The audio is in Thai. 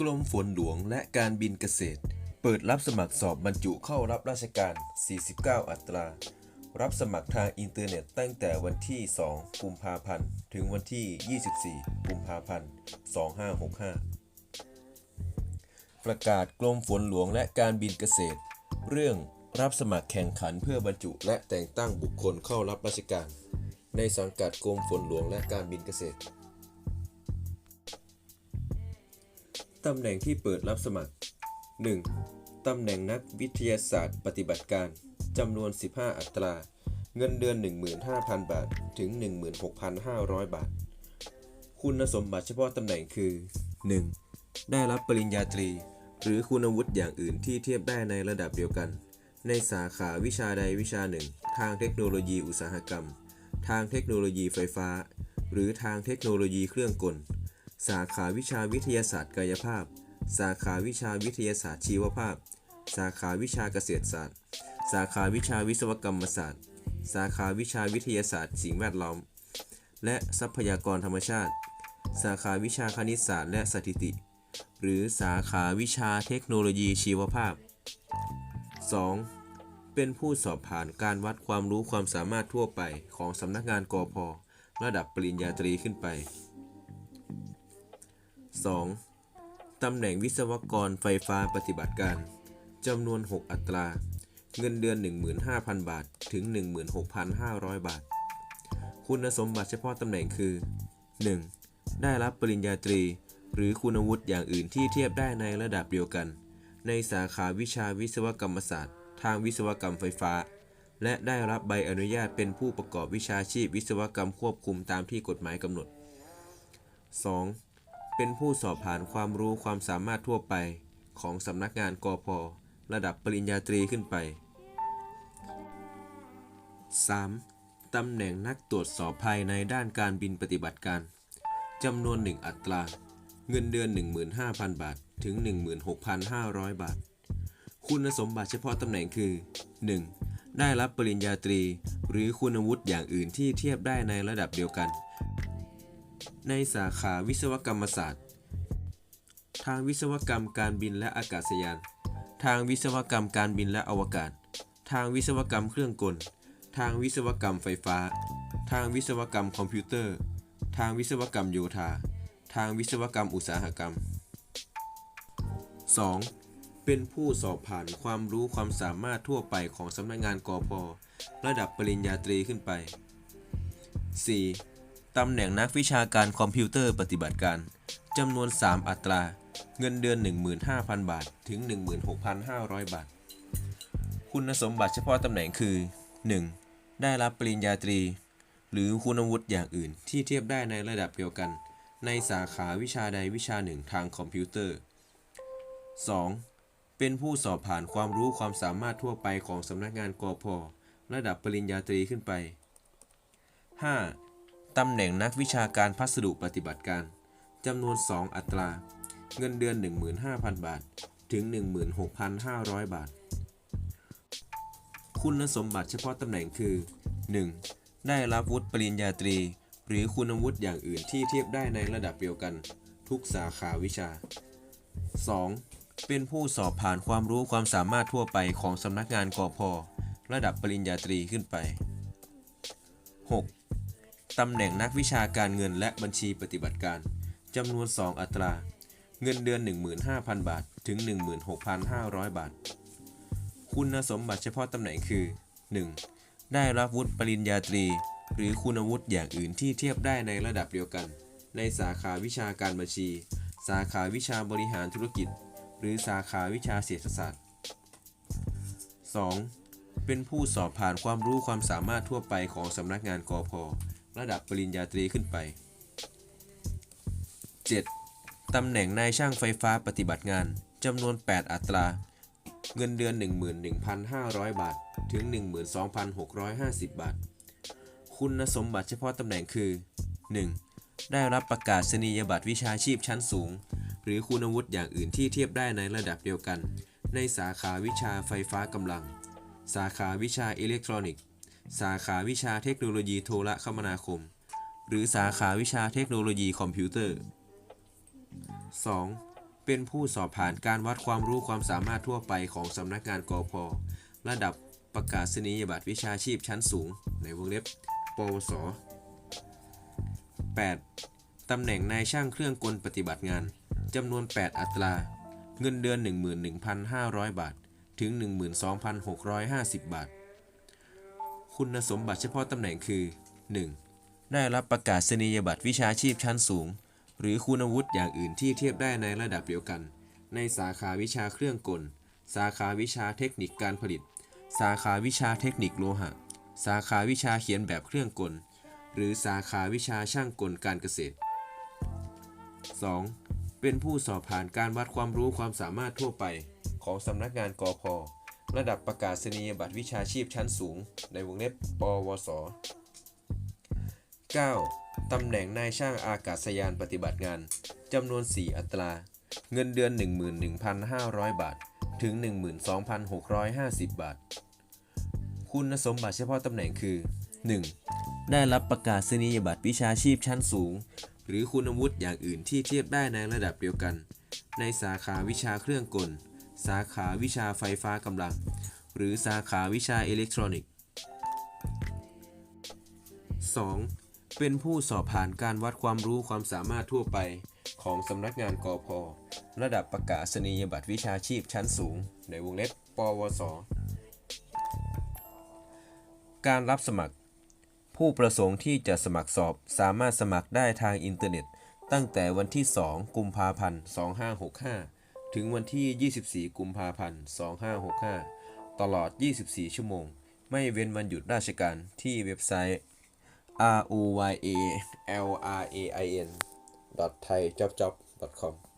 กรมฝนหลวงและการบินเกษตร เปิดรับสมัครสอบบรรจุเข้ารับราชการ 49 อัตรา รับสมัครทางอินเทอร์เน็ตตั้งแต่วันที่ 2 กุมภาพันธ์ ถึงวันที่ 24 กุมภาพันธ์ 2565 ประกาศกรมฝนหลวงและการบินเกษตร เรื่องรับสมัครแข่งขันเพื่อบรรจุและแต่งตั้งบุคคลเข้ารับราชการ ในสังกัดกรมฝนหลวงและการบินเกษตร ตำแหน่งที่เปิดรับสมัคร 1. ตำแหน่งนักวิทยาศาสตร์ปฏิบัติการ จำนวน 15 อัตรา เงินเดือน 15,000 บาท ถึง 16,500 บาท คุณสมบัติเฉพาะตำแหน่งคือ 1. ได้รับปริญญาตรี หรือคุณวุฒิอย่างอื่นที่เทียบได้ในระดับเดียวกัน ในสาขาวิชาใดวิชาหนึ่ง ทางเทคโนโลยีอุตสาหกรรม ทางเทคโนโลยีไฟฟ้า หรือทางเทคโนโลยีเครื่องกล สาขาวิชาวิทยาศาสตร์กายภาพ สาขาวิชาวิทยาศาสตร์ชีวภาพ สาขาวิชาเกษตรศาสตร์ สาขาวิชาวิศวกรรมศาสตร์ สาขาวิชาวิทยาศาสตร์สิ่งแวดล้อม และทรัพยากรธรรมชาติ สาขาวิชาคณิตศาสตร์และสถิติ หรือสาขาวิชาเทคโนโลยีชีวภาพ 2. เป็นผู้สอบผ่านการวัดความรู้ความสามารถทั่วไปของสำนักงานกอพระดับปริญญาตรีขึ้นไป 2. ตำแหน่งวิศวกรไฟฟ้าปฏิบัติการจำนวน 6 อัตรา เงินเดือน 15,000 บาท ถึง 16,500 บาท คุณสมบัติเฉพาะตำแหน่งคือ 1. ได้รับปริญญาตรี หรือคุณวุฒิอย่างอื่นที่เทียบได้ในระดับเดียวกัน ในสาขาวิชาวิศวกรรมศาสตร์ ทางวิศวกรรมไฟฟ้า และได้รับใบอนุญาตเป็นผู้ประกอบวิชาชีพวิศวกรรมควบคุมตามที่กฎหมายกำหนด 2. เป็นผู้สอบผ่านความรู้ความสามารถทั่วไปของสำนักงานกพระดับปริญญาตรีขึ้นไป 3. ตำแหน่งนักตรวจสอบภายในด้านการบินปฏิบัติการจำนวน 1 อัตรา เงินเดือน 15,000 บาท ถึง 16,500 บาท คุณสมบัติเฉพาะตำแหน่งคือ 1. ได้รับปริญญาตรี หรือคุณวุฒิอย่างอื่นที่เทียบได้ในระดับเดียวกัน ในสาขาวิศวกรรมศาสตร์ ทางวิศวกรรมการบินและอากาศยาน ทางวิศวกรรมการบินและอวกาศ ทางวิศวกรรมเครื่องกล ทางวิศวกรรมไฟฟ้า ทางวิศวกรรมคอมพิวเตอร์ ทางวิศวกรรมโยธา ทางวิศวกรรมอุตสาหกรรม 2. เป็นผู้สอบผ่านความรู้ความสามารถทั่วไปของสำนักงานกอพระดับปริญญาตรีขึ้นไป 4. ตำแหน่งนักวิชาการคอมพิวเตอร์ปฏิบัติการจำนวน 3 อัตรา เงินเดือน 15,000 บาท ถึง 16,500 บาท คุณสมบัติเฉพาะตำแหน่งคือ 1. ได้รับปริญญาตรี หรือคุณวุฒิอย่างอื่นที่เทียบได้ในระดับเดียวกัน ในสาขาวิชาใดวิชาหนึ่งทางคอมพิวเตอร์ 2. เป็นผู้สอบผ่านความรู้ความสามารถทั่วไปของสำนักงานกอพระดับปริญญาตรีขึ้นไป 5. ตำแหน่งนักวิชาการพัสดุปฏิบัติการจำนวน 2 อัตรา เงินเดือน 15,000 บาท ถึง 16,500 บาท คุณสมบัติเฉพาะตำแหน่งคือ 1. ได้รับวุฒิปริญญาตรี หรือคุณวุฒิอย่างอื่นที่เทียบได้ในระดับเดียวกัน ทุกสาขาวิชา 2. เป็นผู้สอบผ่านความรู้ความสามารถทั่วไปของสำนักงานกอพระดับปริญญาตรีขึ้นไป 6. ตำแหน่งนักวิชาการเงินและบัญชีปฏิบัติการจำนวน 2 อัตรา เงินเดือน 15,000 บาท ถึง 16,500 บาท คุณสมบัติเฉพาะตำแหน่งคือ 1. ได้รับวุฒิปริญญาตรี หรือคุณวุฒิอย่างอื่นที่เทียบได้ในระดับเดียวกัน ในสาขาวิชาการบัญชี สาขาวิชาบริหารธุรกิจ หรือสาขาวิชาเศรษฐศาสตร์ 2. เป็นผู้สอบผ่านความรู้ความสามารถทั่วไปของสำนักงานกพ ระดับปริญญาตรีขึ้นไป 7. ตำแหน่งนายช่างไฟฟ้าปฏิบัติงานจำนวน 8 อัตรา เงินเดือน 11,500 บาท ถึง 12,650 บาท คุณสมบัติเฉพาะตำแหน่งคือ 1. ได้รับประกาศนียบัตรวิชาชีพชั้นสูง หรือคุณวุฒิอย่างอื่นที่เทียบได้ในระดับเดียวกัน ในสาขาวิชาไฟฟ้ากำลัง สาขาวิชาอิเล็กทรอนิกส์ สาขาวิชาเทคโนโลยีโทรคมนาคม หรือสาขาวิชาเทคโนโลยีคอมพิวเตอร์ 2. เป็นผู้สอบผ่านการวัดความรู้ความสามารถทั่วไปของสำนักงานกอพระดับประกาศนียบัตรวิชาชีพชั้นสูง ในวงเล็บ ปวส 8. ตำแหน่งนายช่างเครื่องกลปฏิบัติงานจำนวน 8 อัตรา เงินเดือน 11,500 บาท ถึง 12,650 บาท คุณสมบัติเฉพาะตำแหน่งคือ 1. ได้รับประกาศนียบัตรวิชาชีพชั้นสูง หรือคุณวุฒิอย่างอื่นที่เทียบได้ในระดับเดียวกัน ในสาขาวิชาเครื่องกล สาขาวิชาเทคนิคการผลิต สาขาวิชาเทคนิคโลหะ สาขาวิชาเขียนแบบเครื่องกล หรือสาขาวิชาช่างกลการเกษตร 2. เป็นผู้สอบผ่านการวัดความรู้ความสามารถทั่วไปของสำนักงานกอพ ระดับประกาศนียบัตรวิชาชีพชั้นสูง ในวงเล็บปวส 9. ตำแหน่งนายช่างอากาศยานปฏิบัติงาน จำนวน 4 อัตรา เงินเดือน 11,500 บาท ถึง 12,650 บาท คุณสมบัติเฉพาะตำแหน่งคือ 1. ได้รับประกาศนียบัตรวิชาชีพชั้นสูง หรือคุณวุฒิอย่างอื่นที่เทียบได้ในระดับเดียวกัน ในสาขาวิชาเครื่องกล สาขาวิชาไฟฟ้ากำลัง หรือสาขาวิชาอิเล็กทรอนิกส์ 2. เป็นผู้สอบผ่านการวัดความรู้ความสามารถทั่วไปของสำนักงานกอพระดับประกาศนียบัตรวิชาชีพชั้นสูง ในวงเล็บ ปวส การรับสมัคร ผู้ประสงค์ที่จะสมัครสอบสามารถสมัครได้ทางอินเทอร์เน็ต ตั้งแต่วันที่ 2 กุมภาพันธ์ 2565 ถึงวันที่ 24 กุมภาพันธ์ 2565 ตลอด 24 ชั่วโมง ไม่เว้นวันหยุดราชการที่เว็บไซต์ r o y a l r a i n thaiJobJob.com